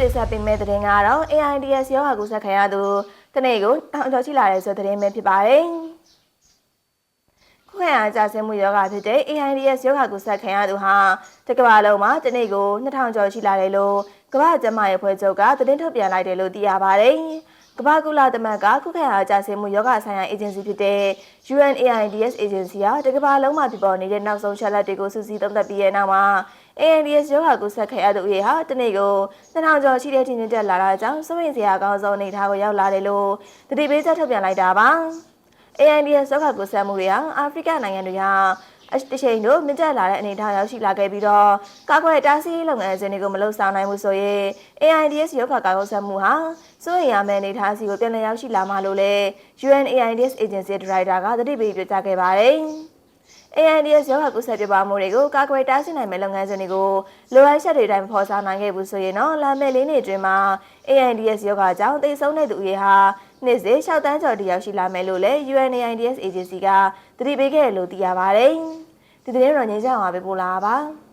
တင်ဆက်ပေးမယ့်သတင်းကတော့ AIDS ရောဂါကူးစက်ခံရသူတနေ့ကိုတောင်ကျော်ရှိလာတဲ့ဆိုတဲ့သတင်းပဲဖြစ်ပါတယ်။ခုခံအားကြဆင်းမှုယောဂဖြစ်တဲ့ AIDS ယောဂါကူးစက်ခံရသူဟာတကမ္ဘာလုံးမှာတနေ့ကို2000ကျော်ရှိလာတယ်လို့ကမ္ဘာ့ကျန်းမာရေးဖွဲ့ချုပ်ကသတင်းထုတ်ပြန်လိုက်တယ်လို့သိရပါတယ်။ကမ္ဘာကုလသမဂ္ဂခုခံအားကြဆင်းမှုယောဂဆိုင်ရာအေဂျင်စီဖြစ်တဲ့ UNAIDS agency ဟာတကမ္ဘာလုံးမှာဖြစ်ပေါ်နေတဲ့နောက်ဆုံးချက်လက်တွေကိုစုစည်းသုံးသပ်ပြီးတဲ့နောက်မှာ AIDS ရောဂါကူးစက်ခဲ့ရသူတွေဟာတနေ့ကို2000ကျော်ရှိတဲ့ချင်းချင်းတက်လာတာကြောင့်စိုးရိမ်စရာအကောင်းဆုံးအနေအထားကိုရောက်လာတယ်လို့တတိပေးချက်ထုတ်ပြန်လိုက်တာပါ။ AIDS ရောဂါကူးစက်မှုတွေဟာအာဖရိကနိုင်ငံတွေဟာအတစ်ချိန်တို့မြင့်တက်လာတဲ့အနေအထားရောက်ရှိလာခဲ့ပြီးတော့ကာကွယ်တားဆီးရေးလုပ်ငန်းစဉ်တွေကိုမလုပ်ဆောင်နိုင်ဘူးဆိုရင် AIDS ရောဂါကာကွယ်ဆက်မှုဟာစိုးရိမ်ရမယ့်အနေအထားစီကိုပြန်လည်ရောက်ရှိလာမှလို့လည်း UNAIDS agency director ကသတိပေးပြောကြားခဲ့ပါတယ်။ AIDS ရောဂါကူးစက်ပြပါမှုတွေကိုကာကွယ်တားဆီးနိုင်မယ့်လုပ်ငန်းစဉ်တွေကိုလိုအပ်ချက်တွေတိုင်းဖော်ဆောင်နိုင်ခဲ့ဘူးဆိုရင်တော့လာမယ့်လေးနှစ်အတွင်းမှာ AIDS ရောဂါကြောင့်သေဆုံးတဲ့သူတွေဟာနေ့စဉ်6တန်းကျော်တရောက်ရှိလာမယ်လို့လည်း UNAIDS agency ကသတိပေးခဲ့တယ်လို့သိရပါတယ်။ဒီသတင်းတော့ငင်းကြအောင်ပါပဲပို့လာပါ။